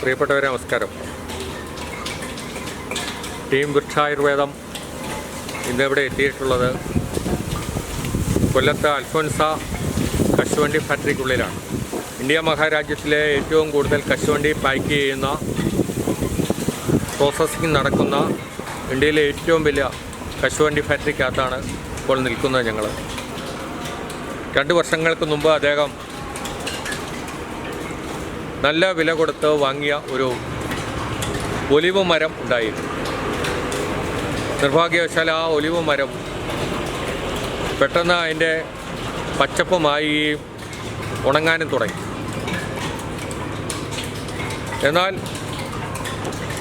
പ്രിയപ്പെട്ടവരെ നമസ്കാരം. ടീം വൃക്ഷായുർവേദം ഇന്നിവിടെ എത്തിയിട്ടുള്ളത് കൊല്ലത്ത് അൽഫോൻസ കശുവണ്ടി ഫാക്ടറിക്കുള്ളിലാണ്. ഇന്ത്യ മഹാരാജ്യത്തിലെ ഏറ്റവും കൂടുതൽ കശുവണ്ടി പാക്ക് ചെയ്യുന്ന പ്രോസസ്സിംഗ് നടക്കുന്ന ഇന്ത്യയിലെ ഏറ്റവും വലിയ കശുവണ്ടി ഫാക്ടറിക്കകത്താണ് ഇപ്പോൾ നിൽക്കുന്നത് ഞങ്ങൾ രണ്ട് വർഷങ്ങൾക്ക് മുമ്പ് അദ്ദേഹം നല്ല വില കൊടുത്ത് വാങ്ങിയ ഒരു ഒലിവ് മരം ഉണ്ടായിരുന്നു നിർഭാഗ്യവശാൽ ആ ഒലിവ് മരം പെട്ടെന്ന് അതിന്റെ പച്ചപ്പുമായി ഉണങ്ങാനും തുടങ്ങി. എന്നാൽ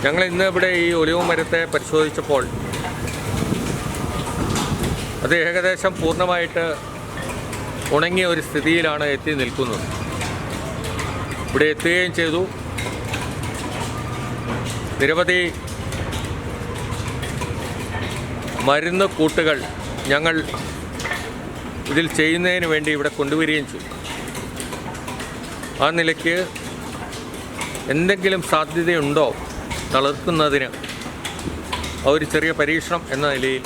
ഞങ്ങൾ ഇന്ന് ഇവിടെ ഈ ഒലിവ് മരത്തെ പരിശോധിച്ചപ്പോൾ അത് ഏകദേശം പൂർണമായിട്ട് ഉണങ്ങിയ ഒരു സ്ഥിതിയിലാണ് എത്തി നിൽക്കുന്നത്. ഇവിടെ എത്തുകയും ചെയ്തു. നിരവധി മരുന്ന് കൂട്ടുകൾ ഞങ്ങൾ ഇതിൽ ചെയ്യുന്നതിന് വേണ്ടി ഇവിടെ കൊണ്ടുവരികയും ചെയ്തു. ആ നിലയ്ക്ക് എന്തെങ്കിലും സാധ്യതയുണ്ടോ തളർക്കുന്നതിന് ആ ഒരു ചെറിയ പരീക്ഷണം എന്ന നിലയിൽ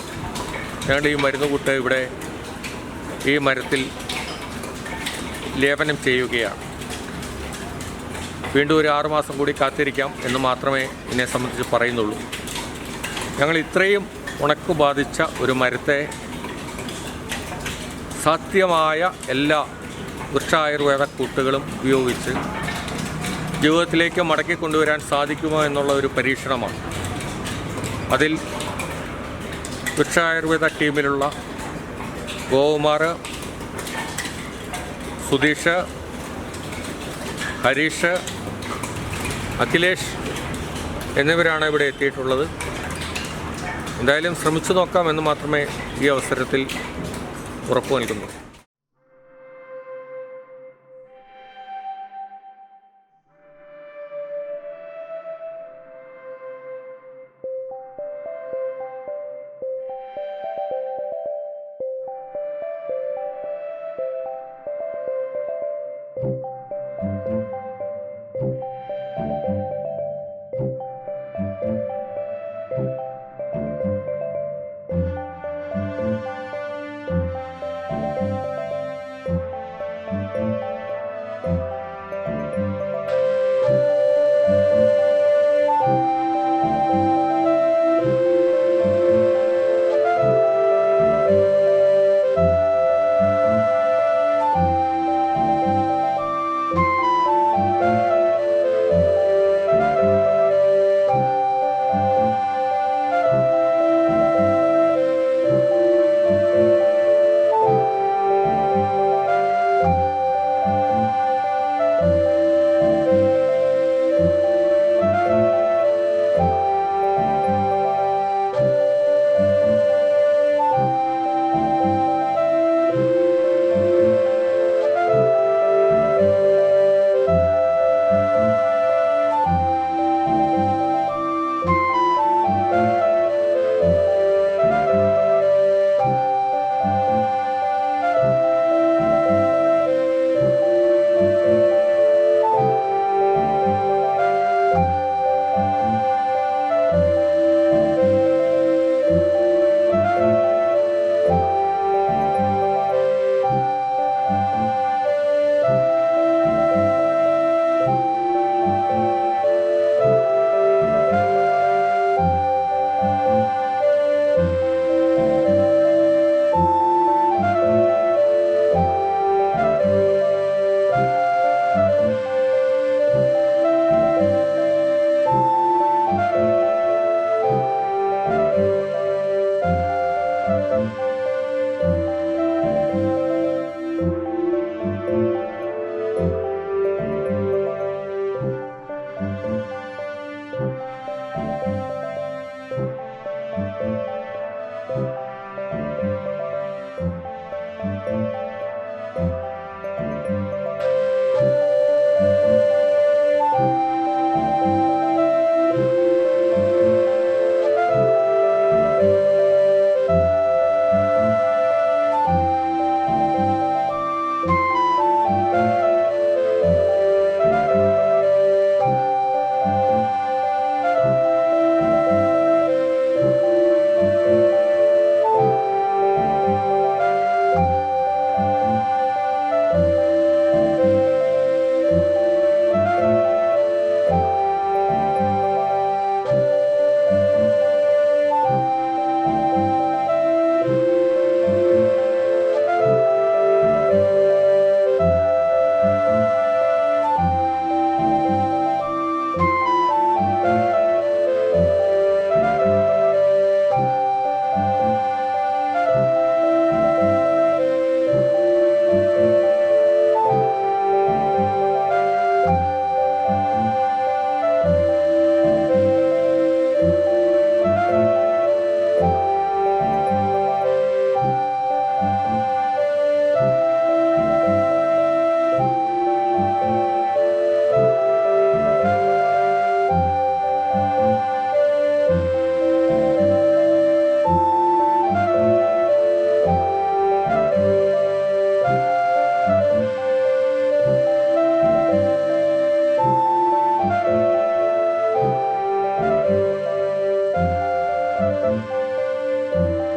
ഞങ്ങളുടെ ഈ മരുന്ന് കൂട്ട് ഇവിടെ ഈ മരത്തിൽ ലേപനം ചെയ്യുകയാണ്. വീണ്ടും ഒരു ആറുമാസം കൂടി കാത്തിരിക്കാം എന്ന് മാത്രമേ എന്നെ സംബന്ധിച്ച് പറയുന്നുള്ളൂ. ഞങ്ങൾ ഇത്രയും ഉണക്ക് ബാധിച്ച ഒരു മരത്തെ സത്യമായ എല്ലാ വൃക്ഷായുർവേദ കൂട്ടുകളും ഉപയോഗിച്ച് ജീവിതത്തിലേക്ക് മടക്കി കൊണ്ടുവരാൻ സാധിക്കുമോ എന്നുള്ള ഒരു പരീക്ഷണമാണ്. അതിൽ വൃക്ഷായുർവേദ ടീമിലുള്ള ഗോകുമാർ സുധീഷ് ഹരീഷ് അഖിലേഷ് എന്നിവരാണ് ഇവിടെ എത്തിയിട്ടുള്ളത്. എന്തായാലും ശ്രമിച്ചു നോക്കാം എന്ന് മാത്രമേ ഈ അവസരത്തിൽ ഉറപ്പു നൽകുന്നു Música